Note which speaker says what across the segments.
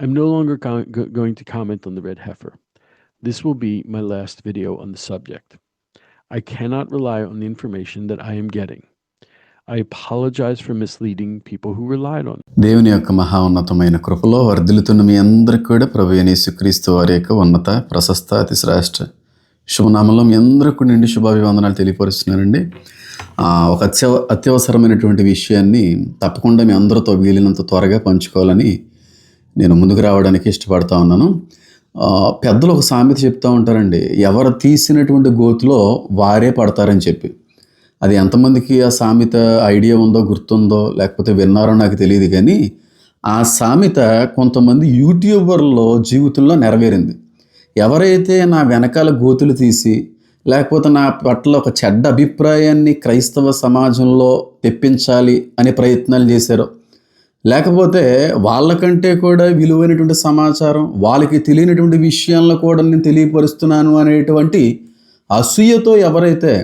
Speaker 1: I'm no longer go- going to comment on the red heifer. This will be my last video on the subject. I cannot rely on the information that I am getting. I apologize for misleading people who relied on
Speaker 2: దేవుని యొక్క మహా ఉన్నతమైన కృపలో వర్ధిల్లుతున్న మీ అందరికీ కూడా ప్రభు యేసుక్రీస్తు వారి యొక్క ఉన్నత ప్రశస్త అతి శ్రేష్ఠ శుభనామంలో మీ అందరికీ నిండి శుభాభివందనాలు తెలియపరుస్తున్నానండి ఒక అత్యవ అత్యవసరమైనటువంటి విషయాన్ని తప్పకుండా మీ అందరితో వీలైనంత త్వరగా పంచుకోవాలని నేను ముందుకు రావడానికి ఇష్టపడతా ఉన్నాను. పెద్దలు ఒక సామెత చెప్తూ ఉంటారండి ఎవరు తీసినటువంటి గోతులో వారే పడతారని చెప్పి. అది ఎంతమందికి ఆ సామెత ఐడియా ఉందో గుర్తుందో లేకపోతే విన్నారో నాకు తెలియదు కానీ ఆ సామెత కొంతమంది యూట్యూబర్లో జీవితంలో నెరవేరింది. ఎవరైతే నా వెనకాల గోతులు తీసి లేకపోతే నా పట్ల ఒక చెడ్డ అభిప్రాయాన్ని క్రైస్తవ సమాజంలో తెప్పించాలి అనే ప్రయత్నాలు చేశారో లేకపోతే వాళ్ళకంటే కూడా విలువైనటువంటి సమాచారం వాళ్ళకి తెలియనటువంటి విషయాలను కూడా నేను తెలియపరుస్తున్నాను అనేటువంటి అసూయతో ఎవరైతే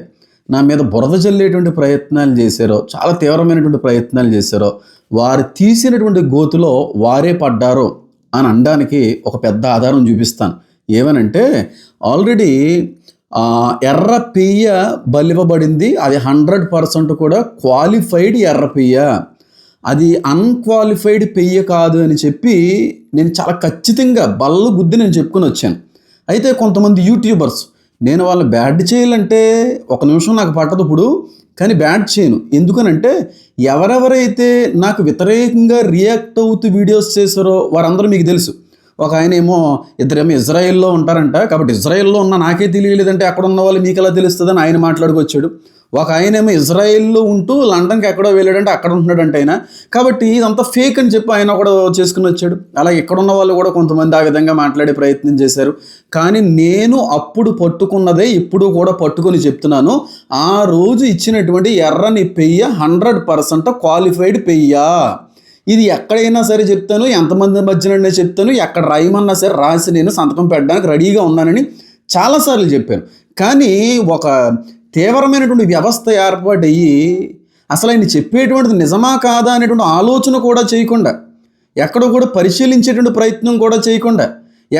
Speaker 2: నా మీద బురద జల్లేటువంటి ప్రయత్నాలు చేశారో చాలా తీవ్రమైనటువంటి ప్రయత్నాలు చేశారో వారు తీసినటువంటి గోతులో వారే పడ్డారో అని అనడానికి ఒక పెద్ద ఆధారం చూపిస్తాను. ఏమనంటే ఆల్రెడీ ఎర్ర పెయ్య బలివబడింది అది హండ్రెడ్ పర్సెంట్ కూడా క్వాలిఫైడ్ ఎర్ర పెయ్య. అది అన్క్వాలిఫైడ్ పెయ్య కాదు అని చెప్పి నేను చాలా ఖచ్చితంగా బల్ల బుద్ధి నేను చెప్పుకొని వచ్చాను. అయితే కొంతమంది యూట్యూబర్స్ నేను వాళ్ళని బ్యాడ్ చేయాలంటే ఒక నిమిషం నాకు పట్టదు ఇప్పుడు కానీ బ్యాడ్ చేయను. ఎందుకనంటే ఎవరెవరైతే నాకు వ్యతిరేకంగా రియాక్ట్ అవుతూ వీడియోస్ చేశారో వారందరూ మీకు తెలుసు. ఒక ఆయన ఏమో ఇద్దరేమో ఇజ్రాయెల్లో ఉంటారంట కాబట్టి ఇజ్రాయెల్లో ఉన్న నాకే తెలియలేదంటే అక్కడ ఉన్న వాళ్ళు మీకు ఎలా తెలుస్తుందని ఆయన మాట్లాడుకొచ్చాడు. ఒక ఆయన ఏమో ఇజ్రాయెల్లో ఉంటూ లండన్కి ఎక్కడో వెళ్ళాడంటే అక్కడ ఉంటున్నాడంట ఆయన. కాబట్టి ఇదంతా ఫేక్ అని చెప్పి ఆయన కూడా చేసుకుని వచ్చాడు. అలా ఇక్కడున్న వాళ్ళు కూడా కొంతమంది ఆ విధంగా మాట్లాడే ప్రయత్నం చేశారు. కానీ నేను అప్పుడు పట్టుకున్నదే ఇప్పుడు కూడా పట్టుకొని చెప్తున్నాను. ఆ రోజు ఇచ్చినటువంటి ఎర్రని పెయ్య హండ్రెడ్ పర్సెంట్ క్వాలిఫైడ్ పెయ్య. ఇది ఎక్కడైనా సరే చెప్తాను ఎంతమంది మధ్యన చెప్తాను ఎక్కడ రాయమన్నా సరే రాసి నేను సంతకం పెట్టడానికి రెడీగా ఉన్నానని చాలాసార్లు చెప్పాను. కానీ ఒక తీవ్రమైనటువంటి వ్యవస్థ ఏర్పాటయ్యి అసలు ఆయన చెప్పేటువంటిది నిజమా కాదా అనేటువంటి ఆలోచన కూడా చేయకుండా ఎక్కడ కూడా పరిశీలించేటువంటి ప్రయత్నం కూడా చేయకుండా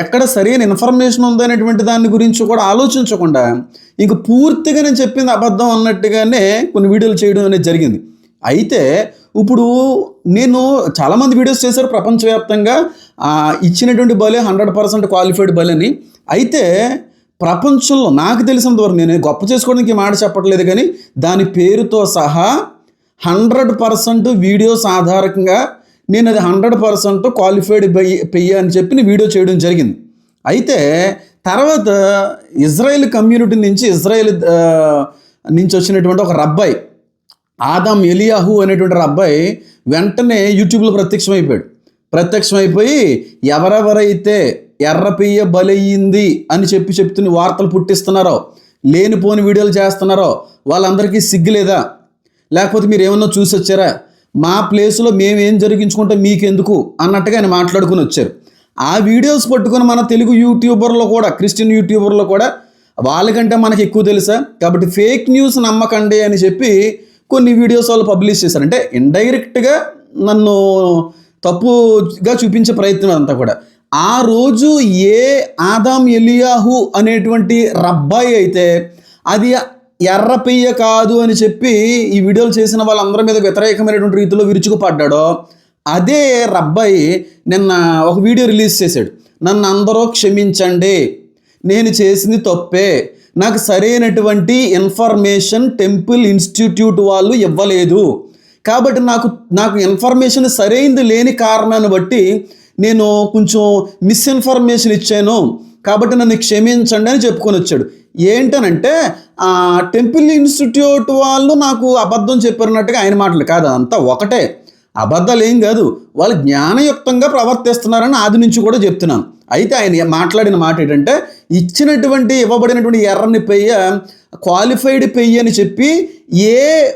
Speaker 2: ఎక్కడ సరైన ఇన్ఫర్మేషన్ ఉందనేటువంటి దాని గురించి కూడా ఆలోచించకుండా ఇంక పూర్తిగా నేను చెప్పింది అబద్ధం అన్నట్టుగానే కొన్ని వీడియోలు చేయడం అనేది జరిగింది. అయితే ఇప్పుడు నేను చాలామంది వీడియోస్ చేశారు ప్రపంచవ్యాప్తంగా ఇచ్చినటువంటి బలే హండ్రెడ్ పర్సెంట్ క్వాలిఫైడ్ బలని. అయితే ప్రపంచంలో నాకు తెలిసినంత వరకు నేను గొప్ప చేసుకోవడానికి మాట చెప్పట్లేదు కానీ దాని పేరుతో సహా హండ్రెడ్ పర్సెంట్ వీడియోస్ ఆధారంగా నేను అది హండ్రెడ్ పర్సెంట్ క్వాలిఫైడ్ పెయ్య అని చెప్పి నేను వీడియో చేయడం జరిగింది. అయితే తర్వాత ఇజ్రాయెల్ కమ్యూనిటీ నుంచి ఇజ్రాయెల్ నుంచి వచ్చినటువంటి ఒక రబ్బాయి ఆదాం ఎలియాహు అనేటువంటి అబ్బాయి వెంటనే యూట్యూబ్లో ప్రత్యక్షమైపోయాడు. ప్రత్యక్షమైపోయి ఎవరెవరైతే ఎర్రపియ్య బలయ్యింది అని చెప్పి చెప్తున్న వార్తలు పుట్టిస్తున్నారో లేనిపోని వీడియోలు చేస్తున్నారో వాళ్ళందరికీ సిగ్గులేదా లేకపోతే మీరు ఏమన్నా చూసి వచ్చారా? మా ప్లేస్లో మేమేం జరిగించుకుంటే మీకెందుకు? అన్నట్టుగా ఆయన మాట్లాడుకుని వచ్చారు. ఆ వీడియోస్ పట్టుకుని మన తెలుగు యూట్యూబర్లో కూడా క్రిస్టియన్ యూట్యూబర్లో కూడా వాళ్ళకంటే మనకి ఎక్కువ తెలుసా? కాబట్టి ఫేక్ న్యూస్ నమ్మకండి అని చెప్పి కొన్ని వీడియోస్ వాళ్ళు పబ్లిష్ చేశారు. అంటే ఇండైరెక్ట్గా నన్ను తప్పుగా చూపించే ప్రయత్నం అంతా కూడా. ఆ రోజు ఏ ఆదాం ఎలియాహు అనేటువంటి రబ్బాయి అయితే అది ఎర్ర పెయ్య కాదు అని చెప్పి ఈ వీడియోలు చేసిన వాళ్ళందరి మీద వ్యతిరేకమైనటువంటి రీతిలో విరుచుకుపడ్డాడో అదే రబ్బాయి నిన్న ఒక వీడియో రిలీజ్ చేశాడు. నన్ను అందరూ క్షమించండి నేను చేసింది తప్పే నాకు సరైనటువంటి ఇన్ఫర్మేషన్ టెంపుల్ ఇన్స్టిట్యూట్ వాళ్ళు ఇవ్వలేదు. కాబట్టి నాకు నాకు ఇన్ఫర్మేషన్ సరైనది లేని కారణాన్ని బట్టి నేను కొంచెం మిస్ఇన్ఫర్మేషన్ ఇచ్చాను కాబట్టి నన్ను క్షమించండి అని చెప్పుకొని వచ్చాడు. ఏంటనంటే ఆ టెంపుల్ ఇన్స్టిట్యూట్ వాళ్ళు నాకు అబద్ధం చెప్పినట్టుగా ఆయన మాటలు కాదు అంతా ఒకటే. అబద్ధాలు ఏం కాదు వాళ్ళు జ్ఞానయుక్తంగా ప్రవర్తిస్తున్నారని ఆది నుంచి కూడా చెప్తున్నాను. అయితే ఆయన మాట్లాడిన మాట ఏంటంటే ఇచ్చినటువంటి ఇవ్వబడినటువంటి ఎర్రని పెయ్య క్వాలిఫైడ్ పెయ్యి అని చెప్పి ఏ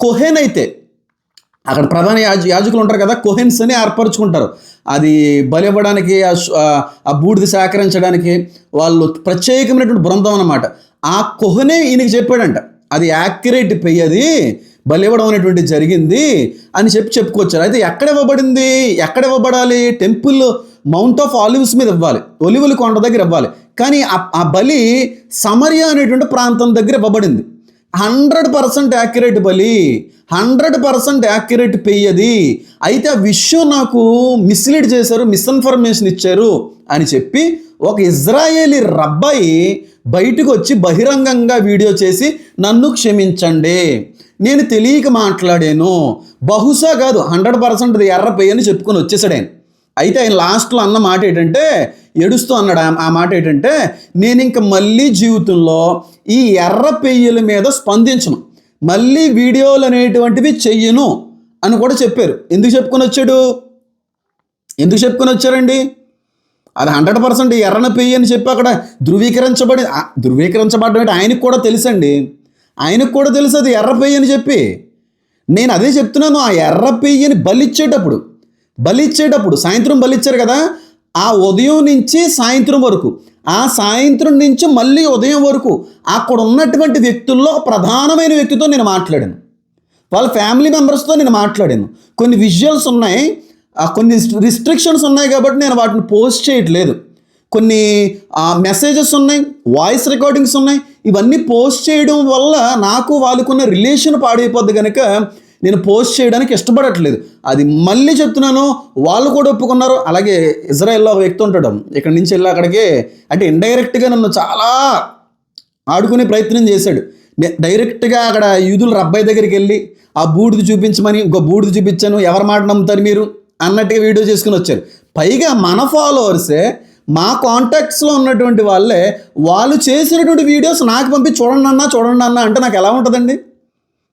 Speaker 2: కొహెన్ అయితే అక్కడ ప్రధాన యాజ యాజకులు ఉంటారు కదా కోహెన్స్ అని ఏర్పరచుకుంటారు. అది బలి ఇవ్వడానికి ఆ బూడిది బూడిద సేకరించడానికి వాళ్ళు ప్రత్యేకమైనటువంటి బృందం అన్నమాట. ఆ కొహనే ఈయనకి చెప్పాడంట అది యాక్యురేట్ పెయ్యది అది ఇవ్వడం అనేటువంటి జరిగింది అని చెప్పి చెప్పుకొచ్చారు. అయితే ఎక్కడ ఇవ్వబడింది? ఎక్కడ ఇవ్వబడాలి? టెంపుల్ మౌంట్ ఆఫ్ ఆలివ్స్ మీద ఇవ్వాలి. ఒలివులు కొండ దగ్గర ఇవ్వాలి. కానీ ఆ బలి సమరియా అనేటువంటి ప్రాంతం దగ్గర ఇవ్వబడింది. హండ్రెడ్ పర్సెంట్ యాక్యురేట్ బలి హండ్రెడ్ పర్సెంట్ యాక్యురేట్ పెయ్యది. అయితే ఆ విషయం నాకు మిస్లీడ్ చేశారు మిస్ఇన్ఫర్మేషన్ ఇచ్చారు అని చెప్పి ఒక ఇజ్రాయేలీ రబ్బాయి బయటకు వచ్చి బహిరంగంగా వీడియో చేసి నన్ను క్షమించండి నేను తెలియక మాట్లాడాను. బహుశా కాదు హండ్రెడ్ పర్సెంట్ ఎర్ర పెయ్యని చెప్పుకొని వచ్చేసాడు ఆయన. అయితే ఆయన లాస్ట్లో అన్న మాట ఏంటంటే ఏడుస్తూ అన్నాడు. ఆ- మాట ఏంటంటే నేను ఇంక మళ్ళీ జీవితంలో ఈ ఎర్ర పెయ్యల మీద స్పందించను. మళ్ళీ వీడియోలు అనేటువంటివి చెయ్యను అని కూడా చెప్పారు. ఎందుకు చెప్పుకొని వచ్చాడు? ఎందుకు చెప్పుకొని వచ్చారండి? అది హండ్రెడ్ పర్సెంట్ ఎర్రన పెయ్యి అని చెప్పి అక్కడ ధృవీకరించబడి ఆ, ధృవీకరించబడడం అంటే ఆయనకు కూడా తెలుసండి. ఆయనకు కూడా తెలుసు అది ఎర్ర పెయ్యి అని చెప్పి. నేను అదే చెప్తున్నాను ఆ ఎర్ర పెయ్యని బలిచ్చేటప్పుడు బలిచ్చేటప్పుడు సాయంత్రం బలిచ్చారు కదా ఆ ఉదయం నుంచి సాయంత్రం వరకు ఆ సాయంత్రం నుంచి మళ్ళీ ఉదయం వరకు అక్కడ ఉన్నటువంటి వ్యక్తుల్లో ప్రధానమైన వ్యక్తితో నేను మాట్లాడాను. వాళ్ళ ఫ్యామిలీ మెంబర్స్తో నేను మాట్లాడాను. కొన్ని విజువల్స్ ఉన్నాయి కొన్ని రిస్ట్రిక్షన్స్ ఉన్నాయి కాబట్టి నేను వాటిని పోస్ట్ చేయట్లేదు. కొన్ని మెసేజెస్ ఉన్నాయి వాయిస్ రికార్డింగ్స్ ఉన్నాయి. ఇవన్నీ పోస్ట్ చేయడం వల్ల నాకు వాళ్ళకున్న రిలేషన్ పాడైపోద్ది కనుక నేను పోస్ట్ చేయడానికి ఇష్టపడట్లేదు. అది మళ్ళీ చెప్తున్నాను వాళ్ళు కూడా ఒప్పుకున్నారు. అలాగే ఇజ్రాయెల్లో ఒక వ్యక్తి ఉంటాడు. ఇక్కడి నుంచి వెళ్ళి అక్కడికి అంటే ఇండైరెక్ట్గా నన్ను చాలా ఆడుకునే ప్రయత్నం చేశాడు. డైరెక్ట్గా అక్కడ యూదుల రబ్బాయి దగ్గరికి వెళ్ళి ఆ బూడిది చూపించమని ఇంకో బూడిది చూపించాను ఎవరి మాట నమ్ముతారు మీరు? అన్నట్టుగా వీడియో చేసుకుని వచ్చారు. పైగా మన ఫాలోవర్సే మా కాంటాక్ట్స్లో ఉన్నటువంటి వాళ్ళే వాళ్ళు చేసినటువంటి వీడియోస్ నాకు పంపి చూడండి అన్నా చూడండి అన్నా అంటే నాకు ఎలా ఉంటుందండి?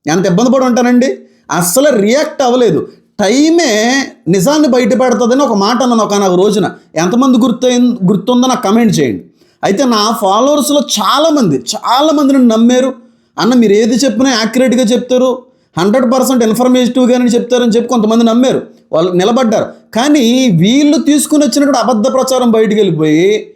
Speaker 2: ఎంత ఇబ్బంది పడి ఉంటానండి? అస్సలు రియాక్ట్ అవ్వలేదు. టైమే నిజాన్ని బయటపెడుతుందని ఒక మాట అన్నాను ఒక నాకు రోజున. ఎంతమంది గుర్తు గుర్తుందో నాకు కమెంట్ చేయండి. అయితే నా ఫాలోవర్స్లో చాలామంది చాలామంది నన్ను నమ్మారు. అన్న మీరు ఏది చెప్పినా యాక్యురేట్గా చెప్తారు. హండ్రెడ్ పర్సెంట్ ఇన్ఫర్మేటివ్గానే చెప్తారని చెప్పి కొంతమంది నమ్మారు. వాళ్ళు నిలబడ్డారు. కానీ వీళ్ళు తీసుకుని వచ్చినటువంటి అబద్ధ ప్రచారం బయటికి వెళ్ళిపోయి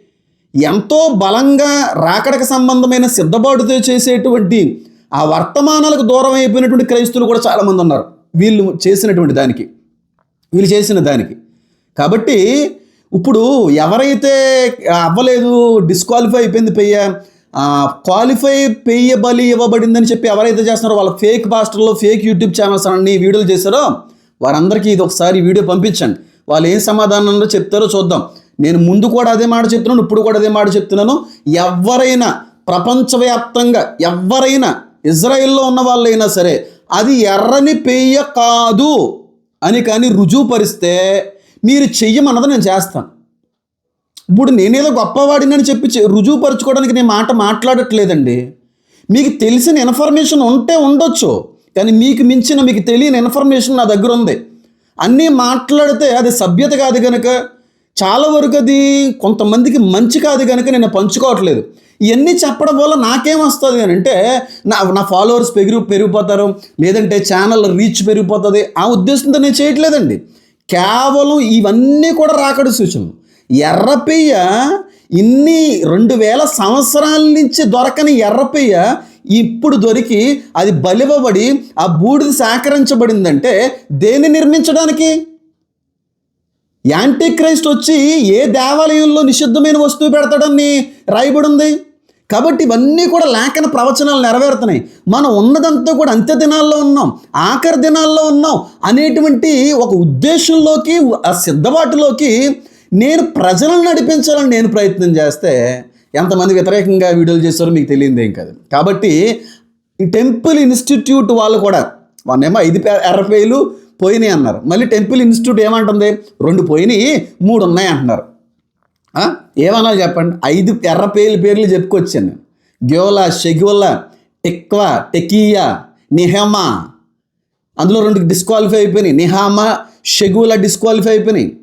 Speaker 2: ఎంతో బలంగా రాకడకు సంబంధమైన సిద్ధపాటుతో చేసేటువంటి ఆ వర్తమానాలకు దూరం అయిపోయినటువంటి క్రైస్తువులు కూడా చాలామంది ఉన్నారు. వీళ్ళు చేసినటువంటి దానికి. వీళ్ళు చేసిన దానికి. కాబట్టి ఇప్పుడు ఎవరైతే అవ్వలేదు డిస్క్వాలిఫై అయిపోయింది పెయ్య క్వాలిఫై పెయ్య బలి ఇవ్వబడిందని చెప్పి ఎవరైతే చేస్తున్నారో వాళ్ళ ఫేక్ పాస్టర్లో ఫేక్ యూట్యూబ్ ఛానల్స్ అన్ని వీడియోలు చేశారో వారందరికీ ఇది ఒకసారి వీడియో పంపించండి. వాళ్ళు ఏం సమాధానంలో చెప్తారో చూద్దాం. నేను ముందు కూడా అదే మాట చెప్తున్నాను ఇప్పుడు కూడా అదే మాట చెప్తున్నాను. ఎవరైనా ప్రపంచవ్యాప్తంగా ఎవరైనా ఇజ్రాయెల్లో ఉన్న వాళ్ళైనా సరే అది ఎర్రని పెయ్య కాదు అని కానీ రుజువుపరిస్తే మీరు చెయ్యమన్నది నేను చేస్తాను. ఇప్పుడు నేనేదో గొప్పవాడినని చెప్పి రుజువుపరచుకోవడానికి నేను మాట మాట్లాడట్లేదండి. మీకు తెలిసిన ఇన్ఫర్మేషన్ ఉంటే ఉండొచ్చు కానీ మీకు మించిన మీకు తెలియని ఇన్ఫర్మేషన్ నా దగ్గర ఉంది అన్నీ మాట్లాడితే అది సభ్యత కాదు కనుక చాలా వరకు అది కొంతమందికి మంచి కాదు కనుక నేను పంచుకోవట్లేదు. ఇవన్నీ చెప్పడం వల్ల నాకేం వస్తుంది అని అంటే నా నా ఫాలోవర్స్ పెరిగి పెరిగిపోతారు లేదంటే ఛానల్ రీచ్ పెరిగిపోతుంది. ఆ ఉద్దేశంతో నేను చేయట్లేదండి. కేవలం ఇవన్నీ కూడా రాకడి సూచనలు. ఎర్రపెయ్య ఇన్ని రెండు వేల సంవత్సరాల నుంచి దొరకని ఎర్రపెయ్య ఇప్పుడు దొరికి అది బలివబడి ఆ బూడిద సేకరించబడిందంటే దేన్ని నిర్మించడానికి? యాంటీ క్రైస్ట్ వచ్చి ఏ దేవాలయంలో నిషిద్ధమైన వస్తువు పెడతాడని రాయబడి ఉంది కాబట్టి ఇవన్నీ కూడా లేఖన ప్రవచనాలు నెరవేరుతున్నాయి. మనం ఉన్నదంతా కూడా అంత్య దినాల్లో ఉన్నాం ఆఖరి దినాల్లో ఉన్నాం అనేటువంటి ఒక ఉద్దేశంలోకి ఆ సిద్ధబాటులోకి నేను ప్రజలను నడిపించాలని నేను ప్రయత్నం చేస్తే ఎంతమంది వ్యతిరేకంగా వీడియోలు చేస్తారో మీకు తెలియదు ఏం కాదు. కాబట్టి ఈ టెంపుల్ ఇన్స్టిట్యూట్ వాళ్ళు కూడా వాళ్ళేమో ఐదు ఎర్రపేలు పోయినాయి అన్నారు. మళ్ళీ టెంపుల్ ఇన్స్టిట్యూట్ ఏమంటుంది? రెండు పోయినాయి మూడు ఉన్నాయి అంటున్నారు. ఏమన్నా చెప్పండి? ఐదు ఎర్ర పేర్లు పేర్లు చెప్పుకొచ్చాను. గ్యోలా షెగ్యోలా టెక్వా టెకియా నిహమా. అందులో రెండు డిస్క్వాలిఫై అయిపోయినాయి. నిహామా షెగులా డిస్క్వాలిఫై అయిపోయినాయి.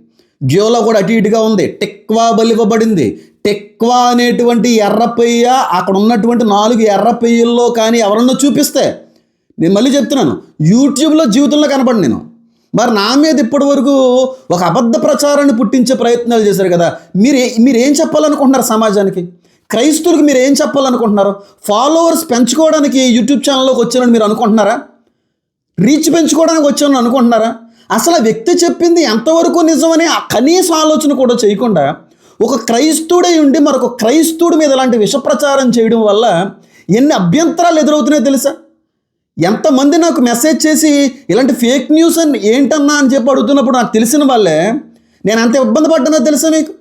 Speaker 2: గ్యోలా కూడా అటు ఇటుగా ఉంది. టెక్వా బలివ్వబడింది టెక్వా అనేటువంటి ఎర్రపెయ్య అక్కడ ఉన్నటువంటి నాలుగు ఎర్రపెయ్యల్లో కానీ ఎవరన్నా చూపిస్తే నేను మళ్ళీ చెప్తున్నాను యూట్యూబ్లో జీవితంలో కనపడి నేను. మరి నా మీద ఇప్పటి వరకు ఒక అబద్ధ ప్రచారాన్ని పుట్టించే ప్రయత్నాలు చేశారు కదా మీరు మీరు ఏం చెప్పాలనుకుంటున్నారు సమాజానికి? క్రైస్తవులకు మీరు ఏం చెప్పాలనుకుంటున్నారు? ఫాలోవర్స్ పెంచుకోవడానికి యూట్యూబ్ ఛానల్లోకి వచ్చానని మీరు అనుకుంటున్నారా? రీచ్ పెంచుకోవడానికి వచ్చాను అనుకుంటున్నారా? అసలు వ్యక్తి చెప్పింది ఎంతవరకు నిజమని ఆ కనీస ఆలోచన కూడా చేయకుండా ఒక క్రైస్తవుడై ఉండి మరొక క్రైస్తవుడి మీద ఇలాంటి విషప్రచారం చేయడం వల్ల ఎన్ని అభ్యంతరాలు ఎదురవుతున్నాయో తెలుసా? ఎంతమంది నాకు మెసేజ్ చేసి ఇలాంటి ఫేక్ న్యూస్ అని ఏంటన్నా అని చెప్పి అడుగుతున్నప్పుడు నాకు తెలిసిన వాళ్ళే నేను ఎంత ఇబ్బంది పడ్డానో తెలుసా మీకు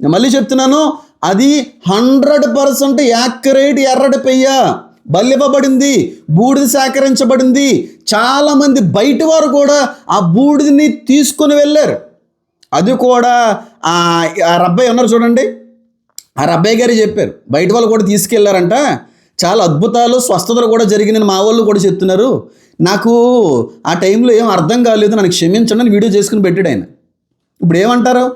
Speaker 2: నేను మళ్ళీ చెప్తున్నాను అది హండ్రెడ్ పర్సెంట్ యాక్యురేట్ ఎర్రటి పెయ్య. బల్లివ్వబడింది బూడిద సేకరించబడింది. చాలామంది బయట వారు కూడా ఆ బూడిదని తీసుకొని వెళ్ళారు. అది కూడా ఆ రబ్బాయి ఉన్నారు చూడండి. ఆ రబ్బాయి గారు చెప్పారు బయట వాళ్ళు కూడా తీసుకెళ్ళారంట. చాలా అద్భుతాలు స్వస్థతలు కూడా జరిగిన మా వాళ్ళు కూడా చెప్తున్నారు. నాకు ఆ టైంలో ఏం అర్థం కాలేదు నన్ను క్షమించండి అని వీడియో చేసుకుని పెట్టాడు ఆయన. ఇప్పుడు ఏమంటారు?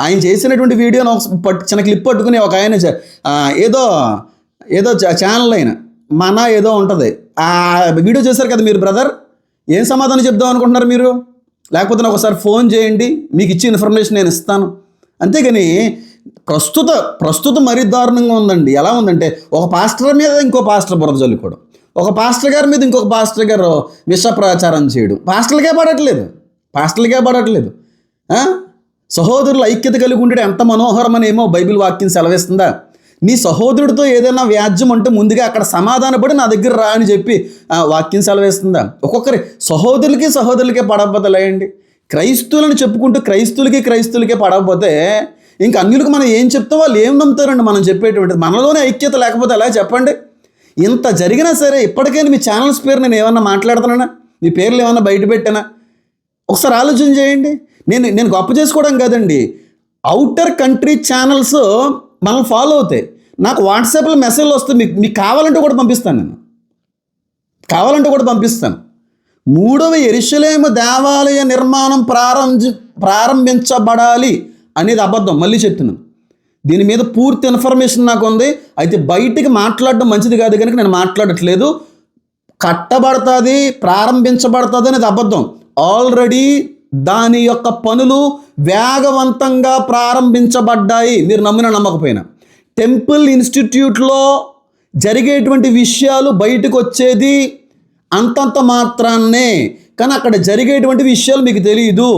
Speaker 2: ఆయన చేసినటువంటి వీడియోని ఒక పట్టు చిన్న క్లిప్ పట్టుకుని ఒక ఆయన చ- ఏదో ఏదో ఛానల్ అయిన మన ఏదో ఉంటుంది. ఆ వీడియో చేశారు కదా మీరు బ్రదర్ ఏం సమాధానం చెప్దాం అనుకుంటున్నారు మీరు? లేకపోతే ఒకసారి ఫోన్ చేయండి మీకు ఇచ్చే ఇన్ఫర్మేషన్ నేను ఇస్తాను. అంతేగాని ప్రస్తుత ప్రస్తుతం మరీ దారుణంగా ఉందండి. ఎలా ఉందంటే ఒక పాస్టర్ మీద ఇంకో పాస్టర్ బురద చల్లుకోవడం ఒక పాస్టర్ గారి మీద ఇంకొక పాస్టర్ గారు విష ప్రచారం చేయడం. పాస్టర్లకే పడట్లేదు. పాస్టర్లకే పడట్లేదు. సహోదరుల ఐక్యత కలిగి ఉంటే ఎంత మనోహరమనేమో బైబిల్ వాక్యం సెలవిస్తుందా? నీ సహోదరుడితో ఏదైనా వ్యాజ్యం అంటే ముందుగా అక్కడ సమాధానపడి నా దగ్గర రా అని చెప్పి వాక్యం సెలవేస్తుందా? ఒక్కొక్కరి సహోదరులకి సహోదరులకే పడకపోతే లేయండి చెప్పుకుంటూ క్రైస్తువులకి క్రైస్తువులకే పడకపోతే ఇంకా అన్యులకు మనం ఏం చెప్తాం వాళ్ళు ఏం నమ్ముతారండి మనం చెప్పేటువంటిది. మనలోనే ఐక్యత లేకపోతే ఎలా చెప్పండి? ఇంత జరిగినా సరే ఇప్పటికైనా మీ ఛానల్స్ పేరు నేను ఏమన్నా మాట్లాడుతున్నానా? మీ పేర్లు ఏమన్నా బయట పెట్టానా? ఒకసారి ఆలోచన చేయండి. నేను నేను గొప్ప చేసుకోవడం కాదండి. అవుటర్ కంట్రీ ఛానల్స్ మనం ఫాలో అవుతాయి. నాకు వాట్సాప్లో మెసేజ్లు వస్తే మీకు మీకు కావాలంటే కూడా పంపిస్తాను నేను. కావాలంటే కూడా పంపిస్తాను. మూడవ ఎరుషలేము దేవాలయ నిర్మాణం ప్రారంభి ప్రారంభించబడాలి. అనేది అబద్ధం మళ్ళీ చెప్తున్నాను. దీని మీద పూర్తి ఇన్ఫర్మేషన్ నాకు ఉంది. అయితే బయటికి మాట్లాడడం మంచిది కాదు కనుక నేను మాట్లాడట్లేదు. కట్టబడుతుంది ప్రారంభించబడుతుంది అనేది అబద్ధం. ఆల్రెడీ దాని యొక్క పనులు వేగవంతంగా ప్రారంభించబడ్డాయి. మీరు నమ్మిన నమ్మకపోయినా. టెంపుల్ ఇన్స్టిట్యూట్లో జరిగేటువంటి విషయాలు బయటకు వచ్చేది అంతంత మాత్రాన్నే. కానీ అక్కడ జరిగేటువంటి విషయాలు మీకు తెలియదు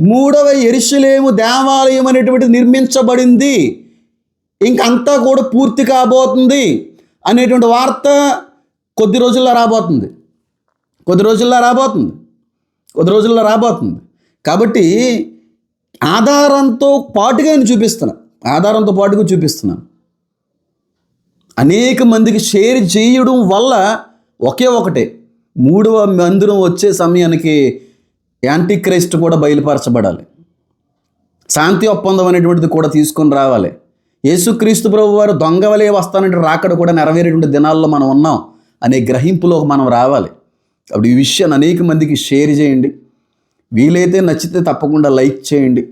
Speaker 2: మూడవ ఎరుసలేము దేవాలయం అనేటువంటిది నిర్మించబడింది. ఇంకంతా కూడా పూర్తి కాబోతుంది అనేటువంటి వార్త కొద్ది రోజుల్లో రాబోతుంది. కొద్ది రోజుల్లో రాబోతుంది. కొద్ది రోజుల్లో రాబోతుంది. కాబట్టి ఆధారంతో పాటుగా నేను చూపిస్తున్నాను ఆధారంతో పాటుగా చూపిస్తున్నాను. అనేక మందికి షేర్ చేయడం వల్ల ఒకే ఒకటే. మూడవ మందిరం వచ్చే సమయానికి యాంటీ క్రైస్ట్ కూడా బయలుపరచబడాలి. శాంతి ఒప్పందం అనేటువంటిది కూడా తీసుకొని రావాలి. యేసుక్రీస్తు ప్రభు వారు దొంగవలే వస్తానంటే రాకడ కూడా నెరవేరేటువంటి దినాల్లో మనం ఉన్నాం అనే గ్రహింపులో మనం రావాలి. అప్పుడు ఈ విషయాన్ని అనేక మందికి షేర్ చేయండి. వీలైతే నచ్చితే తప్పకుండా లైక్ చేయండి.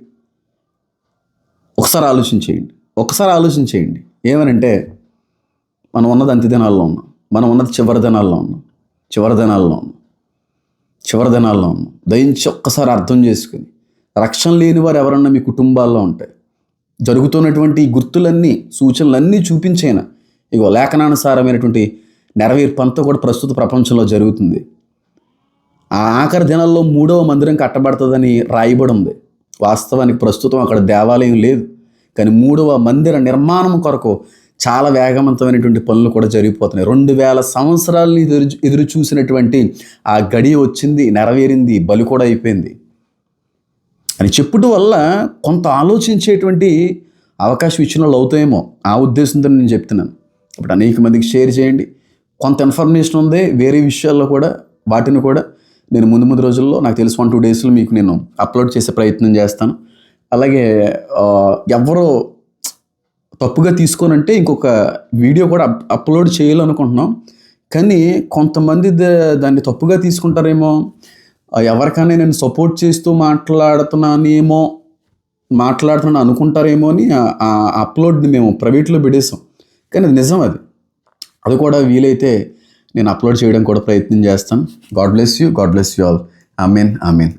Speaker 2: ఒకసారి ఆలోచించేయండి ఒకసారి ఆలోచించేయండి ఏమనంటే మనం ఉన్నది అంత్య దినాల్లో ఉన్నాం. మనం ఉన్నది చివరి దినాల్లో ఉన్నాం. చివరి దినాల్లో ఉన్నాం. చివరి దినాల్లో ఉన్నాం. దయించి ఒక్కసారి అర్థం చేసుకుని రక్షణ లేని వారు ఎవరన్నా మీ కుటుంబాల్లో ఉంటాయి జరుగుతున్నటువంటి గుర్తులన్నీ సూచనలన్నీ చూపించైనా ఇగో లేఖనానుసారమైనటువంటి నెరవేర్పు అంతా కూడా ప్రస్తుత ప్రపంచంలో జరుగుతుంది. ఆ ఆఖరి దినాల్లో మూడవ మందిరం కట్టబడుతుందని రాయబడి ఉంది. వాస్తవానికి ప్రస్తుతం అక్కడ దేవాలయం లేదు. కానీ మూడవ మందిర నిర్మాణం కొరకు చాలా వేగవంతమైనటువంటి పనులు కూడా జరిగిపోతున్నాయి. రెండు వేల సంవత్సరాలని ఎదురు ఎదురు చూసినటువంటి ఆ గడి వచ్చింది నెరవేరింది బలి కూడా అయిపోయింది. అని చెప్పుట వల్ల కొంత ఆలోచించేటువంటి అవకాశం ఇచ్చిన వాళ్ళు అవుతాయేమో. ఆ ఉద్దేశంతో నేను చెప్తున్నాను. ఇప్పుడు అనేక మందికి షేర్ చేయండి. కొంత ఇన్ఫర్మేషన్ ఉంది వేరే విషయాల్లో కూడా వాటిని కూడా నేను ముందు ముందు రోజుల్లో నాకు తెలిసి వన్ టూ డేస్లో మీకు నేను అప్లోడ్ చేసే ప్రయత్నం చేస్తాను. అలాగే ఎవరో తప్పుగా తీసుకోనంటే ఇంకొక వీడియో కూడా అప్- అప్లోడ్ చేయాలనుకుంటున్నాం. కానీ కొంతమంది దాన్ని తప్పుగా తీసుకుంటారేమో. ఎవరికైనా నేను సపోర్ట్ చేస్తూ మాట్లాడుతున్నానేమో మాట్లాడుతున్నాను అనుకుంటారేమో అని ఆ- అప్లోడ్ని మేము ప్రైవేట్లో పెట్టేసాం కానీ అది నిజం అది. అది కూడా వీలైతే నేను అప్లోడ్ చేయడం కూడా ప్రయత్నం చేస్తాను. God bless you God bless you all. Amen amen.